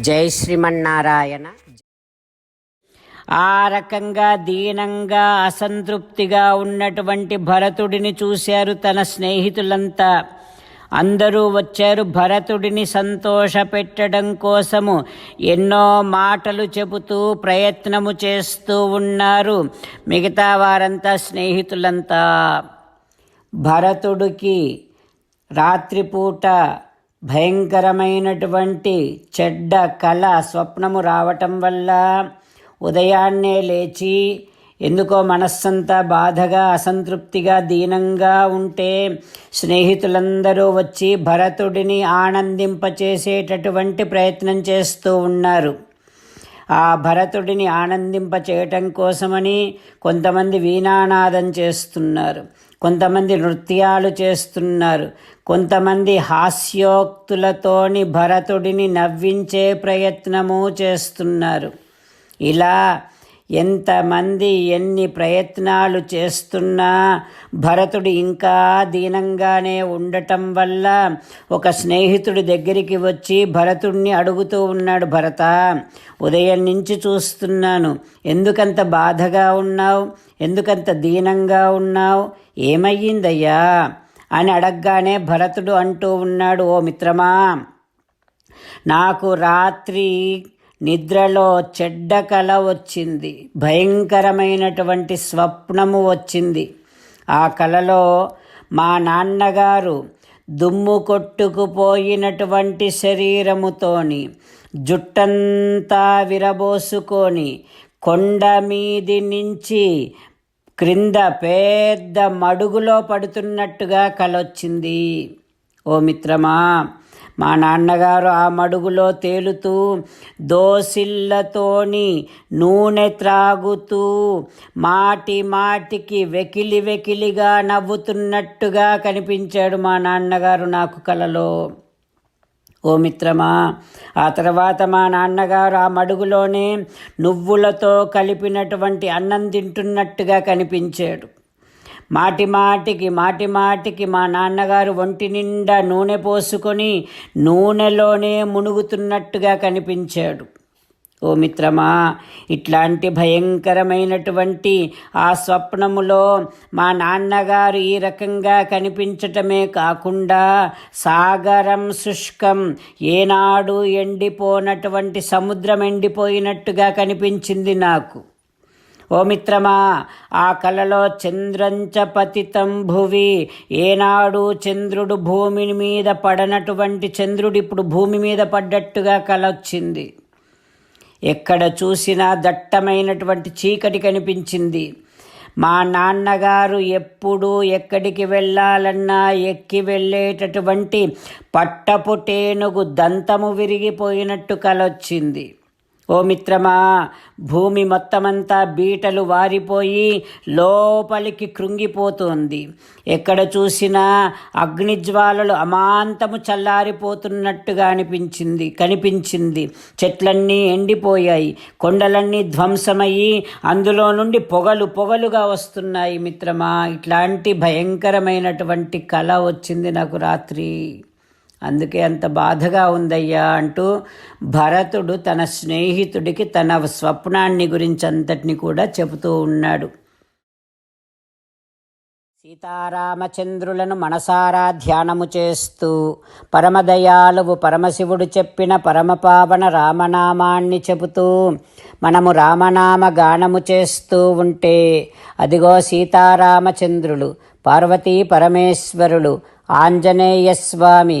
జై శ్రీమన్నారాయణ. ఆ రకంగా దీనంగా అసంతృప్తిగా ఉన్నటువంటి భరతుడిని చూశారు తన స్నేహితులంతా. అందరూ వచ్చారు భరతుడిని సంతోషపెట్టడం కోసము. ఎన్నో మాటలు చెబుతూ ప్రయత్నము చేస్తూ ఉన్నారు మిగతా వారంతా స్నేహితులంతా. భరతుడికి రాత్రిపూట భయంకరమైనటువంటి చెడ్డ కళ స్వప్నము రావటం వల్ల ఉదయాన్నే లేచి ఎందుకో మనస్సంతా బాధగా అసంతృప్తిగా దీనంగా ఉంటే స్నేహితులందరూ వచ్చి భరతుడిని ఆనందింపచేసేటటువంటి ప్రయత్నం చేస్తూ ఉన్నారు. ఆ భరతుడిని ఆనందింప చేయటం కోసమని కొంతమంది వీణానాదం చేస్తున్నారు. కొంతమంది నృత్యాలు చేస్తున్నారు. కొంతమంది హాస్యోక్తులతోని భరతుడిని నవ్వించే ప్రయత్నము చేస్తున్నారు. ఇలా ఎంతమంది ఎన్ని ప్రయత్నాలు చేస్తున్నా భరతుడు ఇంకా దీనంగానే ఉండటం వల్ల ఒక స్నేహితుడి దగ్గరికి వచ్చి భరతుడిని అడుగుతూ ఉన్నాడు భరత ఉదయం నుంచి చూస్తున్నాను. ఎందుకంత బాధగా ఉన్నావు? ఎందుకంత దీనంగా ఉన్నావు? ఏమయ్యిందయ్యా? అని అడగగానే భరతుడు అంటూ ఉన్నాడు ఓ మిత్రమా నాకు రాత్రి నిద్రలో చెడ్డ కల వచ్చింది. భయంకరమైనటువంటి స్వప్నము వచ్చింది. ఆ కలలో మా నాన్నగారు దుమ్ము కొట్టుకుపోయినటువంటి శరీరముతోని జుట్టంతా విరబోసుకొని కొండ మీది నుంచి క్రింద పెద్ద మడుగులో పడుతున్నట్టుగా కలొచ్చింది. ఓ మిత్రమా మా నాన్నగారు ఆ మడుగులో తేలుతూ దోసిళ్ళతోని నూనె త్రాగుతూ మాటి మాటికి వెకిలి వెకిలిగా నవ్వుతున్నట్టుగా కనిపించాడు మా నాన్నగారు నాకు కలలో. ఓ మిత్రమా ఆ తర్వాత మా నాన్నగారు ఆ మడుగులోనే నువ్వులతో కలిపినటువంటి అన్నం తింటున్నట్టుగా కనిపించాడు. మాటి మాటికి మాటి మాటికి మా నాన్నగారు ఒంటి నిండా నూనె పోసుకొని నూనెలోనే మునుగుతున్నట్టుగా కనిపించాడు. ఓ మిత్రమా ఇట్లాంటి భయంకరమైనటువంటి ఆ స్వప్నములో మా నాన్నగారు ఈ రకంగా కనిపించటమే కాకుండా సాగరం శుష్కం ఏనాడు ఎండిపోనటువంటి సముద్రం ఎండిపోయినట్టుగా కనిపించింది నాకు. ఓ మిత్రమా ఆ కలలో చంద్రంచ పతితం భువి ఏనాడు చంద్రుడు భూమి మీద పడనటువంటి చంద్రుడు ఇప్పుడు భూమి మీద పడ్డట్టుగా కలొచ్చింది. ఎక్కడ చూసినా దట్టమైనటువంటి చీకటి కనిపించింది. మా నాన్నగారు ఎప్పుడు ఎక్కడికి వెళ్ళాలన్నా ఎక్కి వెళ్ళేటటువంటి పట్టపు టేనుగు దంతము విరిగిపోయినట్టు కలొచ్చింది. ఓ మిత్రమా భూమి మొత్తమంతా బీటలు వారిపోయి లోపలికి కృంగిపోతుంది. ఎక్కడ చూసినా అగ్నిజ్వాలలు అమాంతము చల్లారిపోతున్నట్టుగా అనిపించింది కనిపించింది. చెట్లన్నీ ఎండిపోయాయి కొండలన్నీ ధ్వంసమయ్యి అందులో నుండి పొగలు పొగలుగా వస్తున్నాయి మిత్రమా. ఇట్లాంటి భయంకరమైనటువంటి కళ వచ్చింది నాకు రాత్రి. అందుకే అంత బాధగా ఉందయ్యా అంటూ భరతుడు తన స్నేహితుడికి తన స్వప్నాన్ని గురించి అంతటిని కూడా చెబుతూ ఉన్నాడు. సీతారామచంద్రులను మనసారా ధ్యానము చేస్తూ పరమదయాలువు పరమశివుడు చెప్పిన పరమపావన రామనామాన్ని చెబుతూ మనము రామనామ గానము చేస్తూ ఉంటే అదిగో సీతారామచంద్రులు పార్వతీ పరమేశ్వరులు ఆంజనేయస్వామి